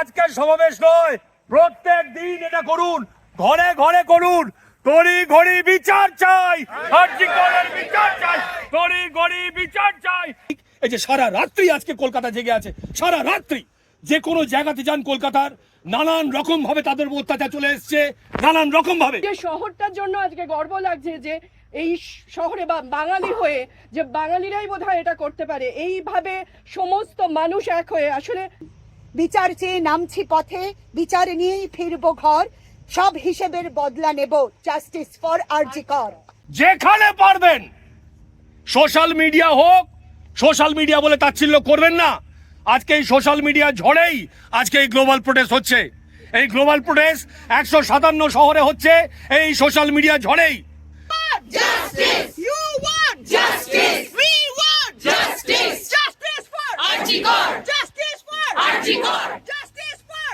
আজকের সমাবেশ নয়, প্রত্যেক দিন এটা করুন, ঘরে ঘরে করুন। তরি ঘড়ি বিচার চাই বিচার চাই, তরি ঘড়ি বিচার চাই। এই যে সারা রাত্রি আজকে কলকাতা জেগে আছে, সারা রাত্রি যে কোনো জায়গাতে যান কলকাতার, নানান রকম ভাবে তাদের অত্যাচার চলে এসছে, নানান রকম ভাবে। যে শহরটার জন্য আজকে গর্ব লাগছে যে এই শহরে বা বাঙালি হয়ে, যে বাঙালিরাই বোধহয় এটা করতে পারে, এইভাবে সমস্ত মানুষ এক হয়ে, আসলে বিচার চেয়ে নামছি পথে বিচার নিয়েই ফিরবো ঘর সব হিসেবের বদলা নেব জাস্টিস ফর আরজি কর যেখানে পারবেন সোশ্যাল মিডিয়া হোক সোশ্যাল মিডিয়া বলে তাচ্ছিল্য করবেন না আজকে এই সোশ্যাল মিডিয়া ঝড়েই আজকে এই গ্লোবাল প্রোটেস্ট হচ্ছে এই গ্লোবাল প্রোটেস্ট একশো সাতান্ন শহরে হচ্ছে এই সোশ্যাল মিডিয়া ঝড়েই Justice! You want justice! We want justice! Justice for Archigor! Justice for Archigor! Justice for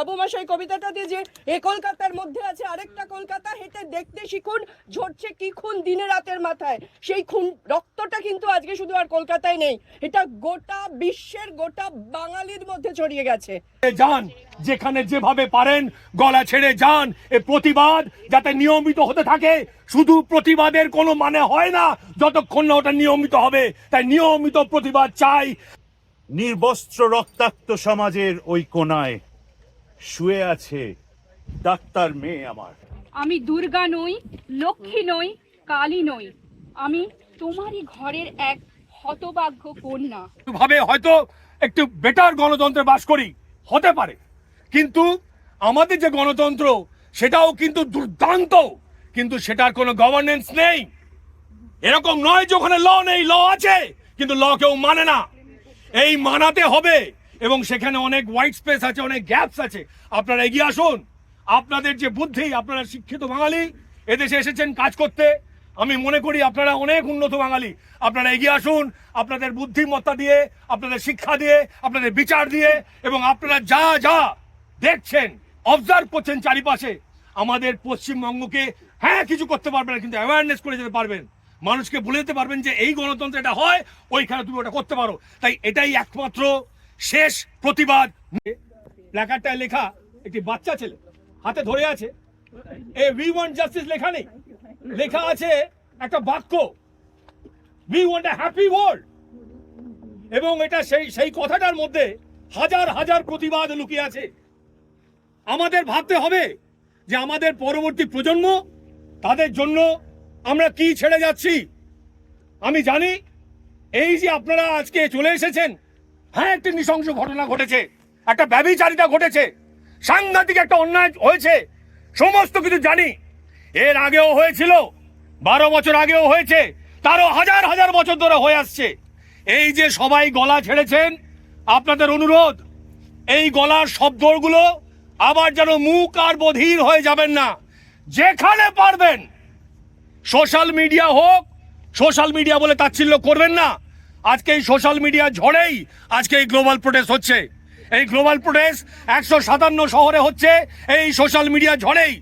Archigor! কবিতাটা দিয়ে যে এ কলকাতার মধ্যে আছে আরেকটা কলকাতা হেঁটে দেখতে শিখুন ঝরছে কি খুন দিনে রাতের মাথায়। সেই খুন রক্তটা কিন্তু আজকে শুধু আর কলকাতায় নেই এটা গোটা বিশ্বের গোটা বাঙালির মধ্যে ছড়িয়ে গেছে। যান যেখানে যেভাবে পারেন গলা ছেড়ে যান। এ প্রতিবাদ যাতে নিয়মিত হতে থাকে শুধু প্রতিবাদের কোনো মানে হয় না যতক্ষণ না ওটা নিয়মিত হবে। তাই নিয়মিত প্রতিবাদ চাই। নির্বস্ত্র রক্তাক্ত সমাজের ওই কোনায়। শুয়ে আছে ডাক্তার মেয়ে আমার। আমি দুর্গা নই লক্ষ্মী নই কালী নই। আমি তোমারই ঘরের এক হতভাগ্য কন্যা। ভাবে হয়তো একটু বেটার গণতন্ত্রে বাস করি হতে পারে। কিন্তু আমাদের যে গণতন্ত্র সেটাও কিন্তু দুর্দান্ত। কিন্তু সেটার কোনো গভর্নেন্স নেই। এরকম নয় যে ওখানে ল নেই ল আছে কিন্তু ল কেউ মানে না। এই মানাতে হবে। এবং সেখানে অনেক হোয়াইট স্পেস আছে, অনেক গ্যাপস আছে। আপনারা এগিয়ে আসুন। আপনাদের যে বুদ্ধি, আপনারা শিক্ষিত বাঙালি, এদেশে এসেছেন কাজ করতে। আমি মনে করি আপনারা অনেক উন্নত বাঙালি। আপনারা এগিয়ে আসুন, আপনাদের বুদ্ধিমত্তা দিয়ে, আপনাদের শিক্ষা দিয়ে, আপনাদের বিচার দিয়ে, এবং আপনারা যা যা দেখছেন অবজার্ভ করছেন চারিপাশে, আমাদের পশ্চিমবঙ্গকে হ্যাঁ কিছু করতে পারবেন কিন্তু অ্যাওয়ারনেস করে যেতে পারবেন। মানুষকে বলে দিতে পারবেন যে এই গণতন্ত্র এটা হয়, ওইখানে তুমি ওটা করতে পারো। তাই এটাই একমাত্র শেষ প্রতিবাদ। প্ল্যাকার্ডটায় লেখা একটি বাচ্চা ছেলে হাতে ধরে আছে। এ উই ওয়ান্ট জাস্টিস লেখা নেই। লেখা আছে একটা বাক্য। We want a happy world এবং এটা সেই সেই কথাটার মধ্যে হাজার হাজার প্রতিবাদ লুকিয়ে আছে। আমাদের ভাবতে হবে যে আমাদের পরবর্তী প্রজন্ম তাদের জন্য আমরা কি ছেড়ে যাচ্ছি। আমি জানি এই যে আপনারা আজকে চলে এসেছেন হ্যাঁ একটি নৃশংস ঘটনা ঘটেছে। একটা ব্যবিচারিতা ঘটেছে। সাংঘাতিক একটা অন্যায় হয়েছে। সমস্ত কিছু জানি। এর আগেও হয়েছিল, বারো বছর আগেও হয়েছে, তারও হাজার হাজার বছর ধরে হয়ে আসছে। এই যে সবাই গলা ছেড়েছেন, আপনাদের অনুরোধ, এই গলার শব্দগুলো আবার যেন মুখ আর বধির হয়ে যাবেন না। যেখানে পারবেন, সোশ্যাল মিডিয়া হোক, সোশ্যাল মিডিয়া বলে তাচ্ছিল্য করবেন না। আজকে এই সোশ্যাল মিডিয়া ঝড়েই আজকে এই গ্লোবাল প্রোটেস্ট হচ্ছে। এই গ্লোবাল প্রোটেস্ট একশো সাতান্ন শহরে হচ্ছে, এই সোশ্যাল মিডিয়া ঝড়েই।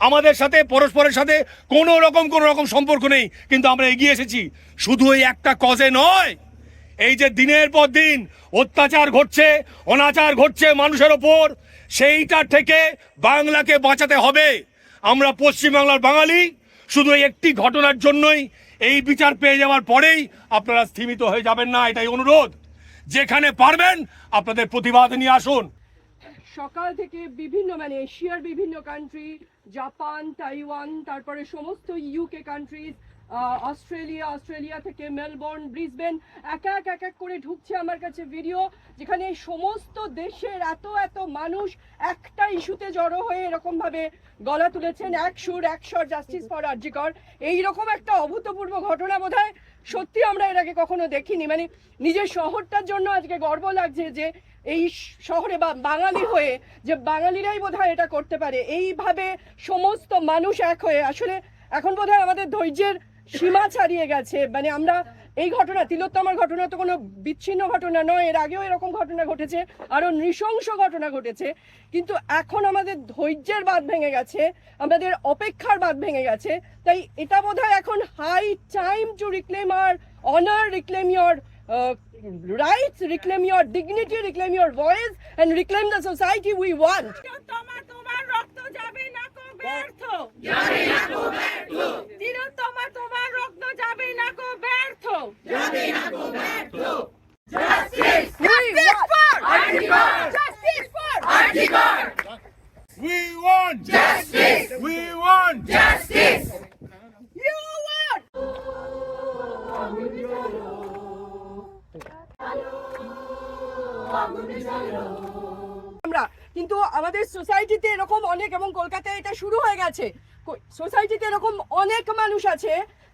আমাদের সাথে, পরস্পরের সাথে কোনো রকম কোনো রকম সম্পর্ক নেই, কিন্তু আমরা এগিয়ে এসেছি। শুধু এই একটা কজে নয়, এই যে দিনের পর দিন অত্যাচার ঘটছে, অনাচার ঘটছে মানুষের ওপর, সেইটা থেকে বাংলাকে বাঁচাতে হবে। আমরা পশ্চিমবাংলার বাঙালি, শুধু একটি ঘটনার জন্যই এই বিচার পেয়ে যাওয়ার পরেই আপনারা স্থিমিত হয়ে যাবেন না, এটাই অনুরোধ। যেখানে পারবেন, আপনাদের প্রতিবাদ নিয়ে আসুন। সকাল থেকে বিভিন্ন মানে এশিয়ার বিভিন্ন কান্ট্রি জাপান তাইওয়ান তারপরে সমস্ত ইউকে কান্ট্রিজ অস্ট্রেলিয়া অস্ট্রেলিয়া থেকে মেলবোর্ন, ব্রিসবেন, এক এক এক এক করে ঢুকছে আমার কাছে ভিডিও যেখানে সমস্ত দেশের এত এত মানুষ একটা ইস্যুতে জড়ো হয়ে এরকমভাবে গলা তুলেছেন, এক সুর, এক স্বর জাস্টিস ফর আর্জিকর এইরকম একটা অভূতপূর্ব ঘটনা বোধহয় সত্যি আমরা এর আগে কখনো দেখিনি। মানে নিজের শহরটার জন্য আজকে গর্ব লাগছে যে এই শহরে বা বাঙালি হয়ে, যে বাঙালিরাই বোধহয় এটা করতে পারে। এইভাবে সমস্ত মানুষ এক হয়ে, আসলে এখন বোধহয় আমাদের ধৈর্যের সীমা ছাড়িয়ে গেছে। মানে আমরা এই ঘটনা তিলোত্তমার ঘটনা তো কোনো বিচ্ছিন্ন ঘটনা নয় এর আগেও এরকম ঘটনা ঘটেছে আরও নৃশংস ঘটনা ঘটেছে। কিন্তু এখন আমাদের ধৈর্যের বাদ ভেঙে গেছে আমাদের অপেক্ষার বাদ ভেঙে গেছে তাই এটা বোধহয় এখন high time to reclaim our honour reclaim your rights, reclaim your dignity, reclaim your voice, and reclaim the society we want. তোমার তোমার রক্ত যাবে না কো ব্যর্থ। যাবে না কো ব্যর্থ। তিলোত্তমা তোমার রক্ত যাবে না কো ব্যর্থ। যাবে না কো ব্যর্থ। Justice justice for article justice for article We want Justice! We want justice আমাদের সোসাইটিতে এরকম অনেক এবং কলকাতায় এটা শুরু হয়ে গেছে। সোসাইটিতে এরকম অনেক মানুষ আছে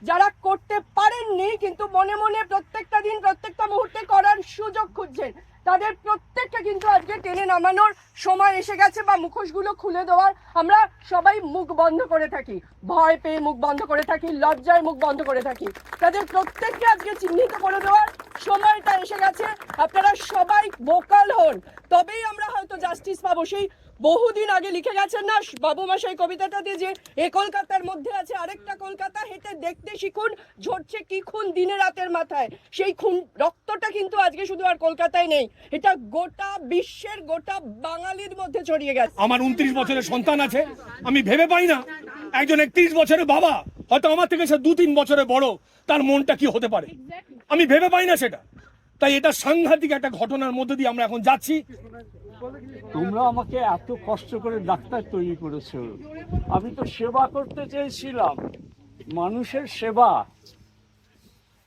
যারা করতে পারেননি, কিন্তু মনে মনে প্রত্যেকটা দিন, প্রত্যেকটা মুহূর্তে করার সুযোগ খুঁজছেন। তাদের প্রত্যেকটা কিন্তু আজকে টেনে নামানোর সময় এসে গেছে বা মুখোশগুলো খুলে দেওয়ার। আমরা সবাই মুখ বন্ধ করে থাকি। ভয় পেয়ে মুখ বন্ধ করে থাকি, লজ্জায় মুখ বন্ধ করে থাকি। তাদের প্রত্যেককে আজকে চিহ্নিত করে দেওয়ার সময়টা এসে গেছে। আপনারা সবাই ভোকাল হন। তবেই আমরা হয়তো জাস্টিস পাবো। সেই বহুদিন আগে লিখে গেছেন না বাবু মাসাই কবিতাটা দিয়ে যে এ কলকাতার মধ্যে আছে আরেকটা কলকাতা, হেঁটে দেখতে শিখুন, ঝরছে কি খুন দিনে রাতের মাথায়। সেই খুন, রক্তটা কিন্তু আজকে শুধু আর কলকাতায় নেই, এটা গোটা বিশ্বের, গোটা বাঙালির মধ্যে ছড়িয়ে গেছে। আমার উনত্রিশ বছরের সন্তান আছে, আমি ভেবে পাই না, একজন একত্রিশ বছরের বাবা, হয়তো আমার থেকে সে দু তিন বছরের বড়, তার মনটা কি হতে পারে? আমি ভেবে পাই না সেটা। তাই এটা সাংঘাতিক একটা ঘটনার মধ্যে দিয়ে আমরা এখন যাচ্ছি। তোমরা আমাকে এত কষ্ট করে ডাক্তার তৈরি করেছ। আমি তো সেবা করতে চেয়েছিলাম। মানুষের সেবা।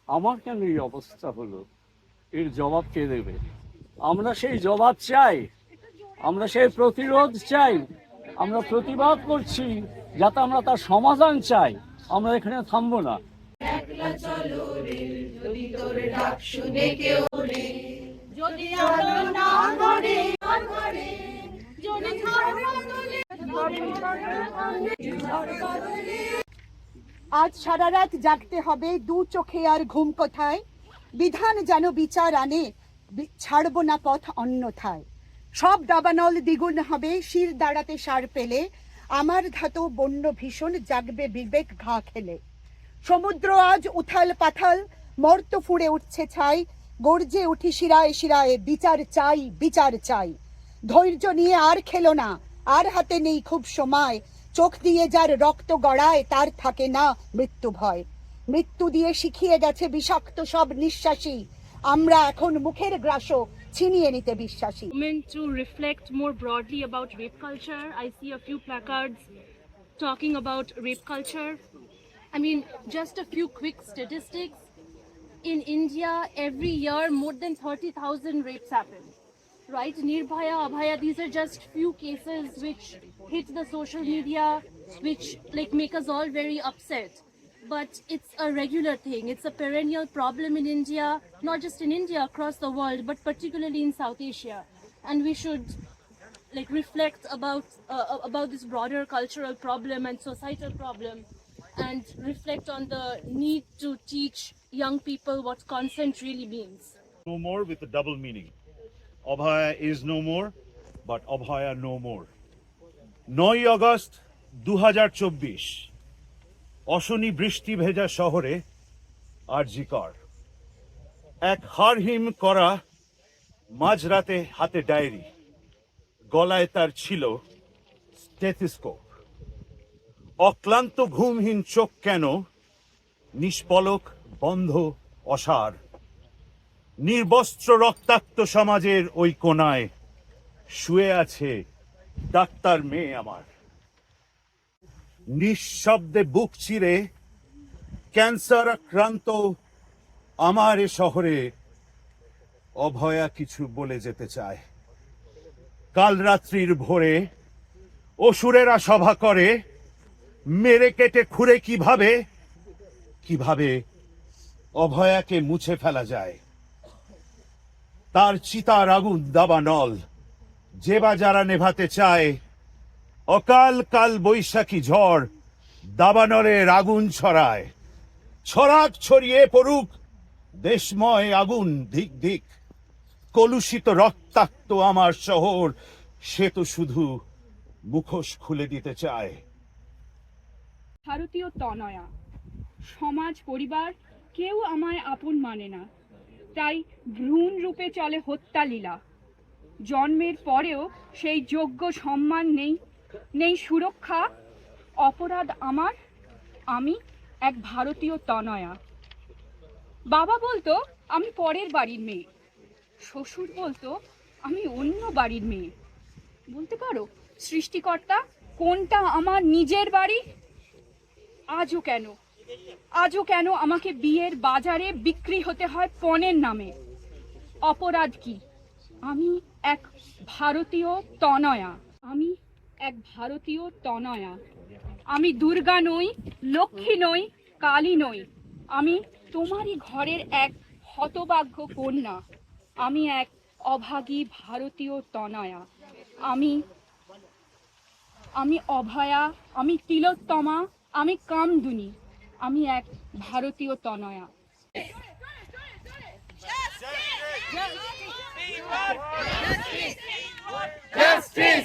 আমার কেন এই অবস্থা হলো? এর জবাব কে দেবে? আমরা সেই জবাব চাই। আমরা সেই প্রতিরোধ চাই। আমরা প্রতিবাদ করছি যাতে আমরা তার সমাধান চাই। আমরা এখানে থামবো না। আজ সারা রাত জাগতে হবে দু চোখে আর ঘুম কোথায়? বিধান যেন বিচার আনে ছাড়বো না পথ অন্যথায়। সব দাবানল দ্বিগুণ হবে, শির দাঁড়াতে সার পেলে। আমার ধাতু বন্য ভীষণ, জাগবে বিবেক ঘা খেলে। সমুদ্র আজ উথাল পাথাল, মর্ত ফুড়ে উঠছে ছাই। গর্জে উঠি শিরায় শিরায়, বিচার চাই বিচার চাই। ধৈর্য নিয়ে আর খেলো না, আর হাতে নেই খুব সময়। চোখ দিয়ে যার রক্ত গড়ায়, তার থাকে না মৃত্যু ভয়। মৃত্যু দিয়ে শিখিয়ে গেছে বিষাক্ত সব নিঃশ্বাসী আমরা এখন মুখের গ্রাসও ছিনিয়ে নিতে বিশ্বাসী। To reflect more broadly about rape culture I see a few placards talking about rape culture I mean just a few quick statistics In India, every year, more than 30,000 rapes happen. Right? Nirbhaya, Abhaya, these are just few cases which hit the social media, which like make us all very upset. But it's a regular thing. It's a perennial problem in India, not just in India, across the world, but particularly in South Asia. And we should like reflect about uh, about this broader cultural problem and societal problem and reflect on the need to teach young people what consent really means. no more with a double meaning. Abhaya is no more, but Abhaya no more. নয় আগস্ট দু অশনি বৃষ্টি ভেজা শহরে আরজিকর এক হারহিম করা মাঝরাতে হাতে ডায়েরি গলায় তার ছিল স্টেথিস্কোপ অক্লান্ত ঘুমহীন চোখ কেন? নিষ্পলক, বন্ধ, অসার। নির্বস্ত্র রক্তাক্ত সমাজের ওই কোনায় শুয়ে আছে ডাক্তার মেয়ে আমার। নিঃশব্দে বুক চিরে ক্যান্সার আক্রান্ত আমার এ শহরে অভয়া কিছু বলে যেতে চায়। কাল রাত্রির ভোরে অসুরেরা সভা করে মেরে কেটে খুঁড়ে কীভাবে? কীভাবে অভয়াকে মুছে ফেলা যায়? তার চিতার আগুন দাবা নল, যে বা যারা নেভাতে চায়, অকাল কাল বৈশাখী ঝড় দাবানলের আগুন ছড়ায়। ছড়াক ছড়িয়ে পড়ুক, দেশময় আগুন ধিক ধিক। কলুষিত রক্তাক্ত আমার শহর, সে তো শুধু মুখোশ খুলে দিতে চায়। ভারতীয় তনয়া। সমাজ, পরিবার, কেউ আমায় আপন মানে না। তাই ভ্রূণ রূপে চলে হত্যা লীলা জন্মের পরেও সেই যোগ্য সম্মান নেই নেই সুরক্ষা, অপরাধ আমার, আমি এক ভারতীয় তনয়া। বাবা বলতো, আমি পরের বাড়ির মেয়ে। শ্বশুর বলতো, আমি অন্য বাড়ির মেয়ে। বলতে পারো, সৃষ্টিকর্তা কোনটা আমার নিজের বাড়ি? আজও কেন? আজও কেন আমাকে বিয়ের বাজারে বিক্রি হতে হয় পণের নামে? অপরাধ কি? আমি এক ভারতীয় তনয়া। আমি এক ভারতীয় তনয়া। আমি দুর্গা নই, লক্ষ্মী নই, কালী নই। আমি তোমারই ঘরের এক হতভাগ্য কন্যা। আমি এক অভাগী ভারতীয় তনয়া। আমি আমি অভয়া, আমি তিলোত্তমা আমি কামদুনি আমি এক ভারতীয় তনয়া Justice!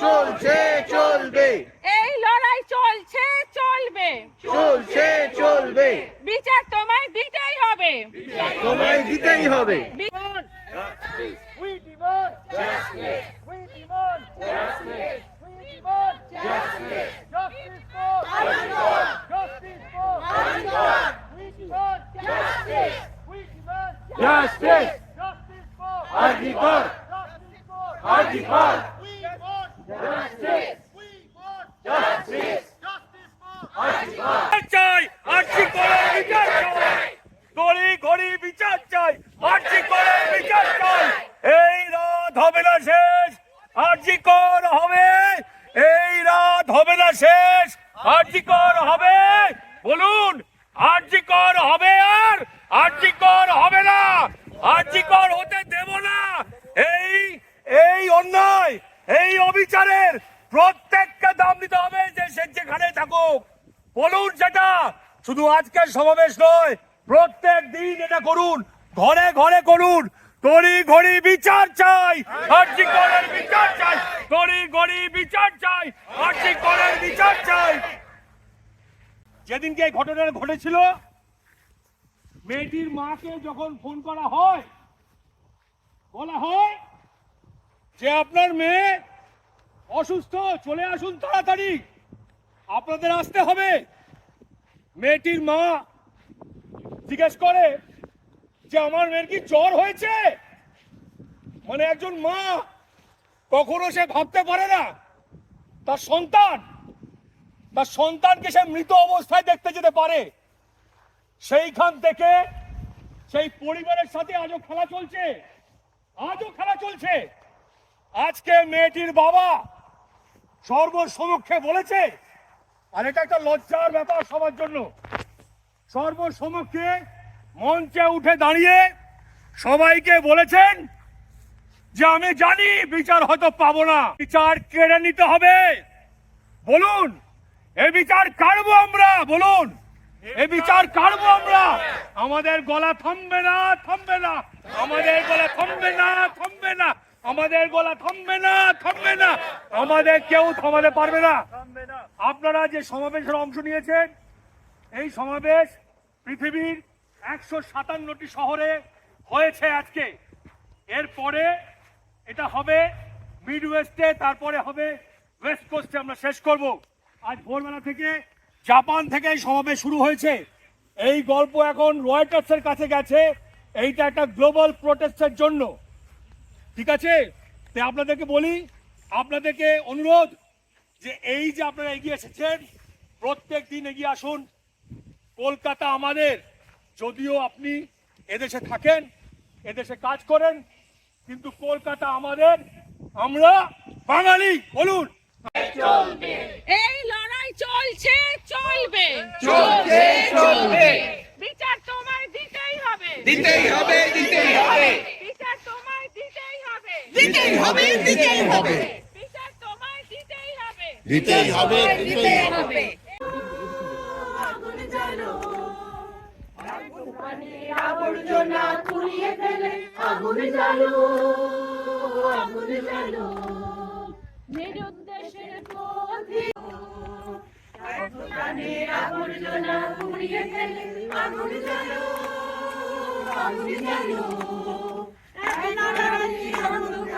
চলছে চলবে। এই লড়াই চলছে চলবে। চলছে চলবে। বিচার তোমায় দিতেই হবে। তোমায় দিতেই হবে জাস্টিস আর্টিকল আর্টিকল চাই আর্জি করে বিচার চাই গড়ি গড়ি বিচার চাই আর্জি করে বিচার চাই এই রাত হবে না শেষ আর্জি কর হবে এই রাত হবে না শেষ আর্জি কর হবে বলুন আর্জি কর হবে আর আর্জি কর হবে না আর্জি কর হতে দেব না এই এই অন্যায় এই অবিচারের প্রত্যেককে দাম দিতে হবে যে সে যেখানে থাকুক বলুন সেটা শুধু আজকের সমাবেশ নয়, প্রত্যেক দিন এটা করুন, ঘরে ঘরে করুন। তড়ি ঘড়ি বিচার চাই, আর্জি বিচার চাই তড়ি ঘড়ি বিচার চাই, আর্জি বিচার চাই। যেদিনকে এই ঘটনাটা ঘটেছিল, মেয়েটির মাকে যখন ফোন করা হয়, বলা হয় যে আপনার মেয়ে অসুস্থ, চলে আসুন তাড়াতাড়ি। আপনাদের আসতে হবে। মেয়েটির মা জিজ্ঞেস করে যে আমার মেয়ের কি জ্বর হয়েছে? মানে একজন মা কখনো সে ভাবতে পারে না। তার সন্তান, তার সন্তানকে সে মৃত অবস্থায় দেখতে যেতে পারে। সেইখান থেকে সেই পরিবারের সাথে আজও খেলা চলছে। আজও খেলা চলছে। আজকে মেয়েটির বাবা সর্বসমক্ষে বলেছে আর এটা একটা লজ্জার ব্যাপার সবার জন্য। সর্বসমক্ষে মঞ্চে উঠে দাঁড়িয়ে সবাইকে বলেছেন যে আমি জানি বিচার হয়তো পাবো না। বিচার কেড়ে নিতে হবে। বলুন, এ বিচার কাড়বো আমরা? বলুন, এ বিচার কাড়বো আমরা? আমাদের গলা থামবে না থামবে না। আমাদের গলা থামবে না থামবে না। আমাদের গলা থামবে না থামবে না। আমাদের কেউ থামাতে পারবে না। আপনারা যে সমাবেশের অংশ নিয়েছেন, এই সমাবেশ পৃথিবীর একশো সাতান্নটি শহরে হয়েছে আজকে। এরপরে এটা হবে মিড ওয়েস্টে তারপরে হবে ওয়েস্ট কোস্টে আমরা শেষ করব। আজ ভোরবেলা থেকে জাপান থেকে এই সমাবেশ শুরু হয়েছে। এই গল্প এখন রয়টার্সের কাছে গেছে। এইটা একটা গ্লোবাল প্রোটেস্টের জন্য। ঠিক আছে? তাই আপনাদেরকে বলি আপনাদেরকে অনুরোধ যে এই যে আপনারা এগিয়ে এসেছেন প্রত্যেক দিন এগিয়ে আসুন। কলকাতা আমাদের। যদিও আপনি এদেশে থাকেন এদেশে কাজ করেন কিন্তু কলকাতা আমাদের। আমরা বাঙালি বলুন। এই লড়াই চলছে চলবে। চলছে চলবে। বিচার তোমায় দিতেই হবে। দিতেই হবে দিতেই হবে। হবে দিতেই হবে। দিতেই হবে। দিতেই হবে দিতেই হবে। দিতেই হবে নিরুদ্দেশের পথে